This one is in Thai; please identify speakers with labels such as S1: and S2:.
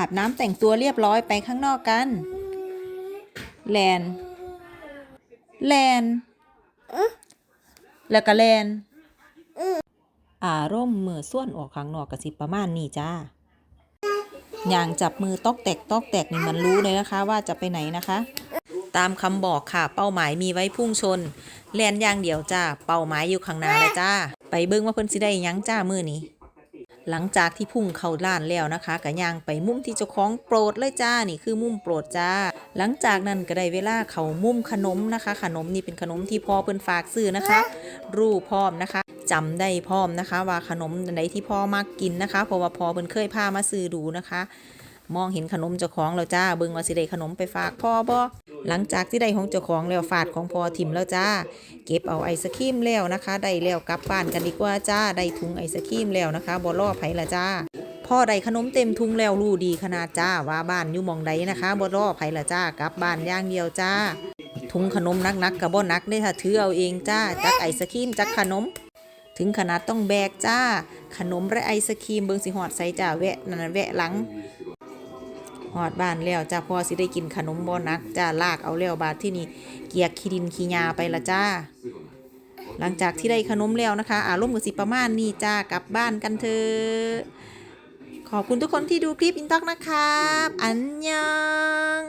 S1: อาบน้ำแต่งตัวเรียบร้อยไปข้างนอกกัน แลน แลน แล้วก็แลน อารมณ์มือส่วนออกข้างนอกกสิประมาณนี้จ้าอย่างจับมือตอกแตกตอกแตกนี่มันรู้เลยนะคะ ว่าจะไปไหนนะคะ ตามคำบอกค่ะ เป้าหมายมีไว้พุ่งชน แลนอย่างเดียวจ้า เป้าหมายอยู่ข้างหน้าเลยจ้า ไปเบิ่งว่าเพิ่นสิได้ยังจ้ามือนี้ หลังจากที่พุ่งเข้าล้านแล้วนะคะก็ย่างไปมุมที่เจ้าของโปรดเลยจ้านี่คือมุมโปรดจ้า หลังจากนั้นก็ได้เวลาเขามุมขนมนะคะ ขนมนี่เป็นขนมที่พ่อเพิ่นฝากซื้อนะคะ รูปพร้อมนะคะจำได้พร้อมนะคะ ว่าขนมใดที่พ่อมักกินนะคะ เพราะว่าพ่อเพิ่นเคยพามาซื้อดูนะคะ มองเห็นขนมเจ้าของแล้วจ้าเบิ่งว่าสิได้ขนมไปฝากพ่อบ่ หลังจากที่ได้ของเจ้าของแล้วฝาดของพอทิมแล้วจ้า เก็บเอาไอศครีมแล้วนะคะ ได้แล้วกลับบ้านกันดีกว่าจ้า ได้ถุงไอศครีมแล้วนะคะบ่รอไผละจ้าพ่อได้ขนมเต็มถุงแล้วรู้ดีขนาดจ้าว่าบ้านอยู่มองใดนะคะบ่รอไผละจ้ากลับบ้านย่างเดียวจ้า ถุงขนมนักๆกับบ่นักเด้อค่ะถือเอาเองจ้าจักไอศครีมจักขนมถึงขนาดต้องแบกจ้า ขนมและไอศครีมเบิงสิฮอดใส่จ้าแวะนั่นแวะหลัง หอดบ้านแล้วจ้าพ่อสิได้กินขนมบ่นักจ้าลากเอาแล้วบาดที่นี่เกียกขี้ดินขี้ยาไปละจ้า หลังจากที่ได้ขนมแล้วนะคะ อารมณ์ก็สิประมาณนี้จ้ากลับบ้านกันเถอะขอบคุณทุกคนที่ดูคลิปอินต็อกนะครับ อันยัง